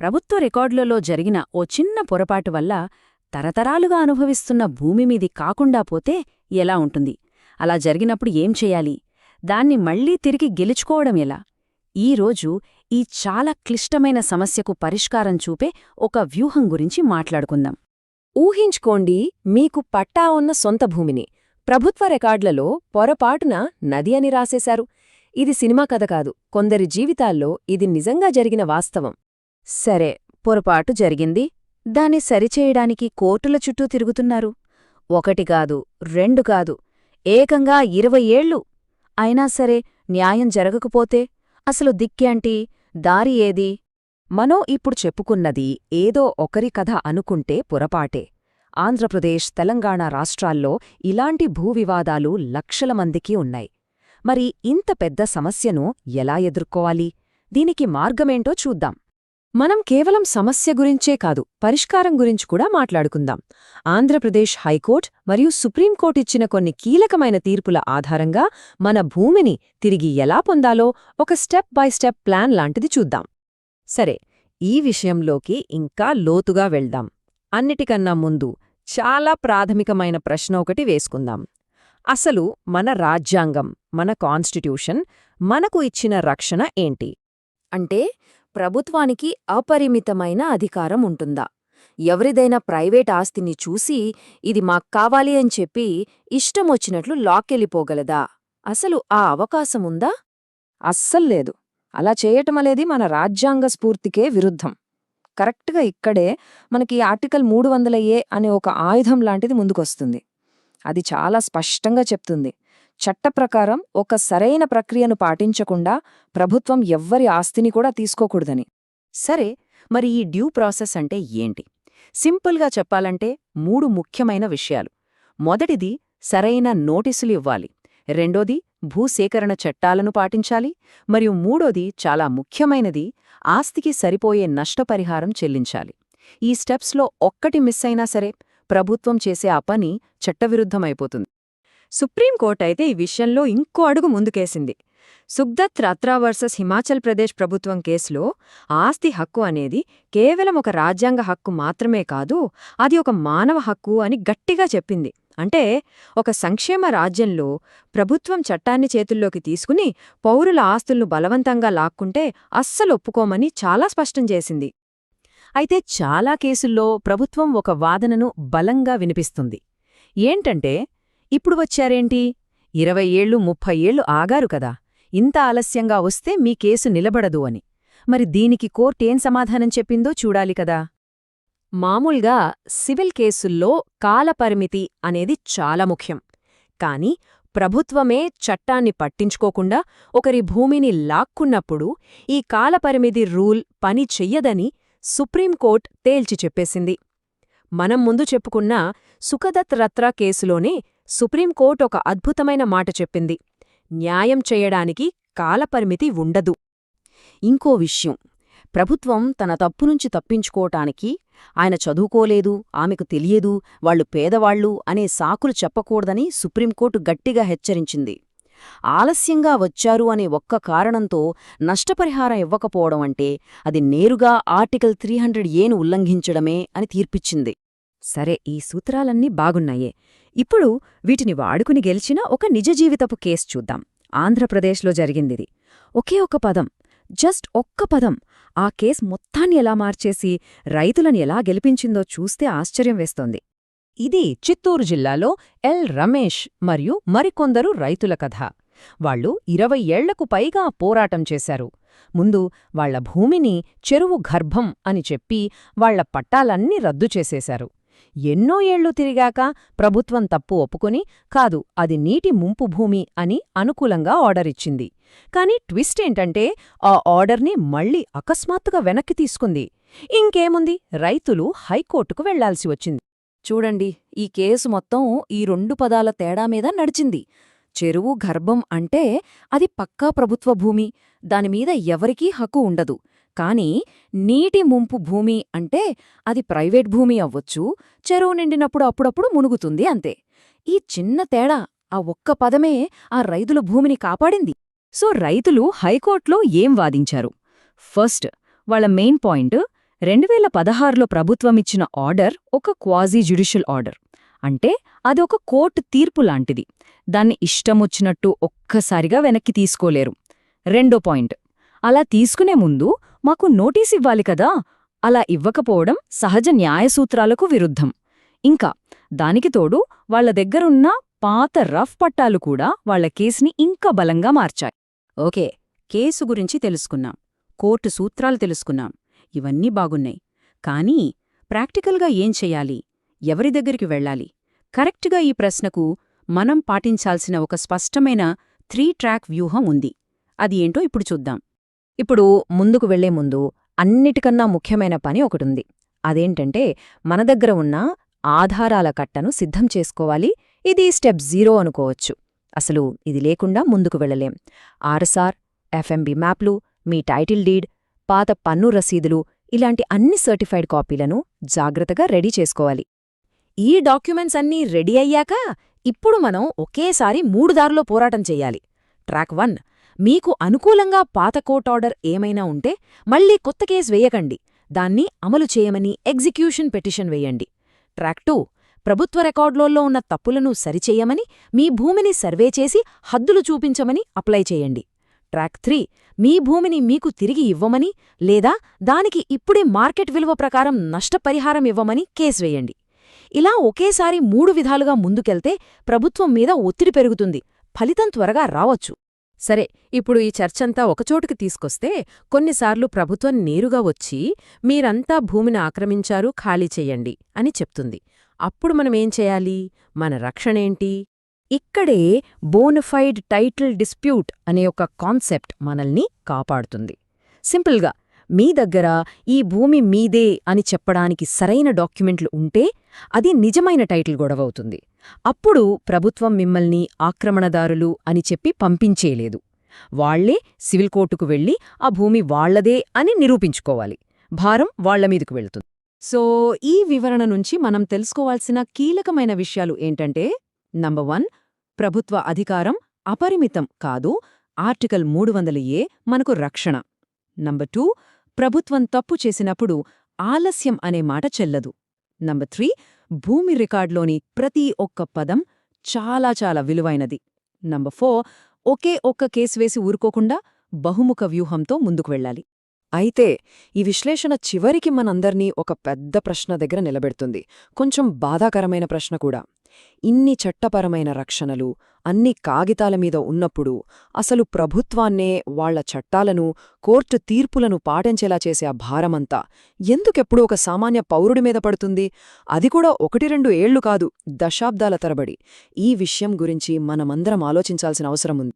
ప్రభుత్వ రికార్డులలో జరిగిన ఓ చిన్న పొరపాటు వల్ల తరతరాలుగా అనుభవిస్తున్న భూమిమీది కాకుండా పోతే ఎలా ఉంటుంది? అలా జరిగినప్పుడు ఏం చెయ్యాలి దాన్ని మళ్ళీ తిరిగి గెలుచుకోవడం ఎలా? ఈరోజు ఈ చాలా క్లిష్టమైన సమస్యకు పరిష్కారం చూపే ఒక వ్యూహం గురించి మాట్లాడుకుందాం. ఊహించుకోండి మీకు పట్టా ఉన్న సొంత భూమిని. ప్రభుత్వ రికార్డులలో పొరపాటున నది అని రాసేశారు. ఇది సినిమా కథ కాదు. కొందరి జీవితాల్లో ఇది నిజంగా జరిగిన వాస్తవం. సరే పొరపాటు జరిగింది. దాన్ని సరిచేయడానికి కోర్టుల చుట్టూ తిరుగుతున్నారు. ఒకటి కాదు రెండు కాదు ఏకంగా ఇరవై ఏళ్ళు. అయినా సరే న్యాయం జరగకపోతే అసలు దిక్కేంటి? దారి ఏది? మనో ఇప్పుడు చెప్పుకున్నది ఏదో ఒకరి కథ అనుకుంటే పొరపాటే. ఆంధ్రప్రదేశ్ తెలంగాణ రాష్ట్రాల్లో ఇలాంటి భూవివాదాలు లక్షల మందికి ఉన్నాయి. మరి ఇంత పెద్ద సమస్యను ఎలా ఎదుర్కోవాలి? దీనికి మార్గమేంటో చూద్దాం. మనం కేవలం సమస్య గురించే కాదు పరిష్కారం గురించి కూడా మాట్లాడుకుందాం. ఆంధ్రప్రదేశ్ హైకోర్టు మరియు సుప్రీంకోర్టు ఇచ్చిన కొన్ని కీలకమైన తీర్పుల ఆధారంగా మన భూమిని తిరిగి ఎలా పొందాలో ఒక స్టెప్ బై స్టెప్ ప్లాన్ లాంటిది చూద్దాం. సరే ఈ విషయంలోకి ఇంకా లోతుగా వెళ్దాం. అన్నిటికన్నా ముందు చాలా ప్రాథమికమైన ప్రశ్న ఒకటి వేసుకుందాం. అసలు మన రాజ్యాంగం మన కాన్స్టిట్యూషన్ మనకు ఇచ్చిన రక్షణ ఏంటి? అంటే ప్రభుత్వానికి అపరిమితమైన అధికారం ఉంటుందా? ఎవరిదైనా ప్రైవేట్ ఆస్తిని చూసి ఇది మాక్కావాలి అని చెప్పి ఇష్టమొచ్చినట్లు లాక్కెళ్ళిపోగలదా? అసలు ఆ అవకాశముందా అస్సల్లేదు అలా చేయటమనేది మన రాజ్యాంగ స్ఫూర్తికే విరుద్ధం. కరెక్ట్గా ఇక్కడే మనకి ఆర్టికల్ మూడు వందల ఏ అనే ఒక ఆయుధం లాంటిది ముందుకొస్తుంది. అది చాలా స్పష్టంగా చెప్తుంది. చట్టప్రకారం ఒక సరైన ప్రక్రియను పాటించకుండా ప్రభుత్వం ఎవ్వరి ఆస్తిని కూడా తీసుకోకూడదని. సరే మరి ఈ డ్యూ ప్రాసెస్ అంటే ఏంటి? సింపుల్గా చెప్పాలంటే మూడు ముఖ్యమైన విషయాలు. మొదటిది సరైన నోటీసులు ఇవ్వాలి. రెండోది భూసేకరణ చట్టాలను పాటించాలి. మరియు మూడోది చాలా ముఖ్యమైనది ఆస్తికి సరిపోయే నష్టపరిహారం చెల్లించాలి. ఈ స్టెప్స్లో ఒక్కటి మిస్ అయినా సరే ప్రభుత్వం చేసే ఆ పని చట్టవిరుద్ధమైపోతుంది. సుప్రీంకోర్టు అయితే ఈ విషయంలో ఇంకో అడుగు ముందుకేసింది. సుగ్దత్ రాత్రా వర్సెస్ హిమాచల్ ప్రదేశ్ ప్రభుత్వం కేసులో ఆస్తి హక్కు అనేది కేవలం ఒక రాజ్యాంగ హక్కు మాత్రమే కాదు అది ఒక మానవ హక్కు అని గట్టిగా చెప్పింది. అంటే ఒక సంక్షేమ రాజ్యంలో ప్రభుత్వం చట్టాన్ని చేతుల్లోకి తీసుకుని పౌరుల ఆస్తులను బలవంతంగా లాక్కుంటే అస్సలు ఒప్పుకోమని చాలా స్పష్టం చేసింది. అయితే చాలా కేసుల్లో ప్రభుత్వం ఒక వాదనను బలంగా వినిపిస్తుంది. ఏంటంటే ఇప్పుడు వచ్చారేంటి? ఇరవై ఏళ్ళు ముప్పై ఏళ్ళు ఆగారు కదా. ఇంత ఆలస్యంగా వస్తే మీ కేసు నిలబడదు అని. మరి దీనికి కోర్టేం సమాధానం చెప్పిందో చూడాలి కదా. మామూలుగా సివిల్ కేసుల్లో కాలపరిమితి అనేది చాలా ముఖ్యం. కాని ప్రభుత్వమే చట్టాన్ని పట్టించుకోకుండా ఒకరి భూమిని లాక్కున్నప్పుడు ఈ కాలపరిమితి రూల్ పని చెయ్యదని సుప్రీంకోర్టు తేల్చి చెప్పేసింది. మనం ముందు చెప్పుకున్న సుఖదత్ రత్రా కేసులోనే సుప్రీంకోర్టు ఒక అద్భుతమైన మాట చెప్పింది. న్యాయం చేయడానికి కాలపరిమితి ఉండదు. ఇంకో విషయం. ప్రభుత్వం తన తప్పునుంచి తప్పించుకోటానికి ఆయన చదువుకోలేదు ఆమెకు తెలియదు వాళ్ళు పేదవాళ్ళు అనే సాకులు చెప్పకూడదని సుప్రీంకోర్టు గట్టిగా హెచ్చరించింది. ఆలస్యంగా వచ్చారు అనే ఒక్క కారణంతో నష్టపరిహారం ఇవ్వకపోవడం అంటే అది నేరుగా ఆర్టికల్ త్రీ హండ్రెడ్ ఏను ఉల్లంఘించడమే అని తీర్పిచ్చింది. సరే ఈ సూత్రాలన్నీ బాగున్నాయే. ఇప్పుడు వీటిని వాడుకుని గెలిచిన ఒక నిజ జీవితపు కేసు చూద్దాం. ఆంధ్రప్రదేశ్లో జరిగిందిది. ఒకే ఒక పదం జస్ట్ ఒక్క పదం. ఆ కేస్ మొత్తాన్ని ఎలా మార్చేసి రైతులను ఎలా గెలిపించిందో చూస్తే ఆశ్చర్యం వేస్తోంది. ఇది చిత్తూరు జిల్లాలో ఎల్ రమేష్ మరియు మరికొందరు రైతుల కథ. వాళ్ళు ఇరవై ఏళ్ళకు పైగా పోరాటం చేశారు. ముందు వాళ్ళ భూమిని చెరువు గర్భం అని చెప్పి వాళ్ళ పట్టాలన్నీ రద్దు చేసేశారు. ఎన్నో ఏళ్ళు తిరిగాక ప్రభుత్వం తప్పు ఒప్పుకొని కాదు అది నీటి ముంపు భూమి అని అనుకూలంగా ఆర్డరిచ్చింది కాని ట్విస్ట్ ఏంటంటే ఆ ఆర్డర్ని మళ్ళీ అకస్మాత్తుగా వెనక్కి తీసుకుంది. ఇంకేముంది? రైతులు హైకోర్టుకు వెళ్ళాల్సి వచ్చింది. చూడండి ఈ కేసు మొత్తం ఈ రెండు పదాల తేడా మీద నడిచింది. చెరువు గర్భం అంటే అది పక్కా ప్రభుత్వ భూమి. దానిమీద ఎవరికీ హక్కు ఉండదు. కాని నీటి ముంపు భూమి అంటే అది ప్రైవేట్ భూమి అవ్వచ్చు చెరువు నిండినప్పుడు అప్పుడప్పుడు మునుగుతుంది అంతే. ఈ చిన్న తేడా ఆ ఒక్క పదమే ఆ రైతుల భూమిని కాపాడింది. సో రైతులు హైకోర్టులో ఏం వాదించారు? ఫస్ట్ వాళ్ళ మెయిన్ పాయింట్ రెండువేల పదహారులో ప్రభుత్వమిచ్చిన ఆర్డర్ ఒక క్వాజీ జ్యుడిషియల్ ఆర్డర్. అంటే అది ఒక కోర్టు తీర్పు లాంటిది. దాన్ని ఇష్టమొచ్చినట్టు ఒక్కసారిగా వెనక్కి తీసుకోలేరు. రెండో పాయింట్ అలా తీసుకునే ముందు మాకు నోటీస్ ఇవ్వాలి కదా. అలా ఇవ్వకపోవడం సహజ న్యాయసూత్రాలకు విరుద్ధం. ఇంకా దానికి తోడు వాళ్ళ దగ్గరున్న పాత రఫ్ పట్టాలు కూడా వాళ్ళ కేసుని ఇంకా బలంగా మార్చాయి. ఓకే కేసు గురించి తెలుసుకున్నాం. కోర్టు సూత్రాలు తెలుసుకున్నాం. ఇవన్నీ బాగున్నాయి. కానీ ప్రాక్టికల్గా ఏం చెయ్యాలి ఎవరి దగ్గరికి వెళ్ళాలి? కరెక్ట్గా ఈ ప్రశ్నకు మనం పాటించాల్సిన ఒక స్పష్టమైన త్రీ ట్రాక్ వ్యూహం ఉంది. అది ఏంటో ఇప్పుడు చూద్దాం. ఇప్పుడు ముందుకు వెళ్ళే ముందు అన్నిటికన్నా ముఖ్యమైన పని ఒకటుంది. అదేంటంటే మన దగ్గర ఉన్న ఆధారాల కట్టను సిద్ధం చేసుకోవాలి. ఇది స్టెప్ జీరో అనుకోవచ్చు. అసలు ఇది లేకుండా ముందుకు వెళ్ళలేం. ఆర్ఎస్ఆర్ ఎఫ్ఎంబి మ్యాప్లు మీ టైటిల్ డీడ్ పాత పన్ను రసీదులు ఇలాంటి అన్ని సర్టిఫైడ్ కాపీలను జాగ్రత్తగా రెడీ చేసుకోవాలి. ఈ డాక్యుమెంట్స్ అన్నీ రెడీ అయ్యాక ఇప్పుడు మనం ఒకేసారి మూడు దారిలో పోరాటం చెయ్యాలి ట్రాక్ వన్ మీకు అనుకూలంగా పాత కోర్ట్ ఆర్డర్ ఏమైనా ఉంటే మళ్ళీ కొత్త కేసు వేయకండి. దాన్ని అమలు చేయమని ఎగ్జిక్యూషన్ పెటిషన్ వేయండి. ట్రాక్ టూ ప్రభుత్వ రికార్డులలో ఉన్న తప్పులను సరిచేయమని మీ భూమిని సర్వే చేసి హద్దులు చూపించమని అప్లై చేయండి. ట్రాక్ త్రీ మీ భూమిని మీకు తిరిగి ఇవ్వమని లేదా దానికి ఇప్పుడే మార్కెట్ విలువ ప్రకారం నష్టపరిహారం ఇవ్వమని కేసు వేయండి. ఇలా ఒకేసారి మూడు విధాలుగా ముందుకెళ్తే ప్రభుత్వం మీద ఒత్తిడి పెరుగుతుంది. ఫలితం త్వరగా రావచ్చు. సరే ఇప్పుడు ఈ చర్చంతా ఒకచోటుకి తీసుకొస్తే కొన్నిసార్లు ప్రభుత్వం నేరుగా వచ్చి మీరంతా భూమిని ఆక్రమించారు ఖాళీ చెయ్యండి అని చెప్తుంది. అప్పుడు మనమేం చేయాలి? మన రక్షణేంటి ఇక్కడే బోనఫైడ్ టైటిల్ డిస్ప్యూట్ అనే ఒక కాన్సెప్ట్ మనల్ని కాపాడుతుంది. సింపుల్గా మీ దగ్గర ఈ భూమి మీదే అని చెప్పడానికి సరైన డాక్యుమెంట్లు ఉంటే అది నిజమైన టైటిల్ గొడవవుతుంది అప్పుడు ప్రభుత్వం మిమ్మల్ని ఆక్రమణదారులు అని చెప్పి పంపించేలేదు వాళ్ళే సివిల్ కోర్టుకు వెళ్ళి ఆ భూమి వాళ్ళదే అని నిరూపించుకోవాలి. భారం వాళ్ళమీదకు వెళుతుంది. సో ఈ వివరణ నుంచి మనం తెలుసుకోవాల్సిన కీలకమైన విషయాలు ఏంటంటే నంబర్ వన్ ప్రభుత్వ అధికారం అపరిమితం కాదు. ఆర్టికల్ మూడు వందల ఏ మనకు రక్షణ. నంబర్ టూ ప్రభుత్వం తప్పు చేసినప్పుడు ఆలస్యం అనే మాట చెల్లదు. నంబర్ త్రీ భూమి రికార్డులోని ప్రతి ఒక్క పదం చాలా చాలా విలువైనది. నంబర్ ఫోర్ ఒకే ఒక్క కేసు వేసి ఊరుకోకుండా బహుముఖ వ్యూహంతో ముందుకు వెళ్ళాలి. అయితే ఈ విశ్లేషణ చివరికి మనందర్నీ ఒక పెద్ద ప్రశ్న దగ్గర నిలబెడుతుంది. కొంచెం బాధాకరమైన ప్రశ్న కూడా. ఇన్ని చట్టపరమైన రక్షణలు అన్ని కాగితాల మీద ఉన్నప్పుడు అసలు ప్రభుత్వాన్నే వాళ్ళ చట్టాలను కోర్టు తీర్పులను పాటించేలా చేసే ఆ భారమంతా ఎందుకెప్పుడు ఒక సామాన్య పౌరుడి మీద పడుతుంది? అది కూడా ఒకటి రెండు ఏళ్ళు కాదు దశాబ్దాల తరబడి. ఈ విషయం గురించి మనమందరం ఆలోచించాల్సిన అవసరం ఉంది.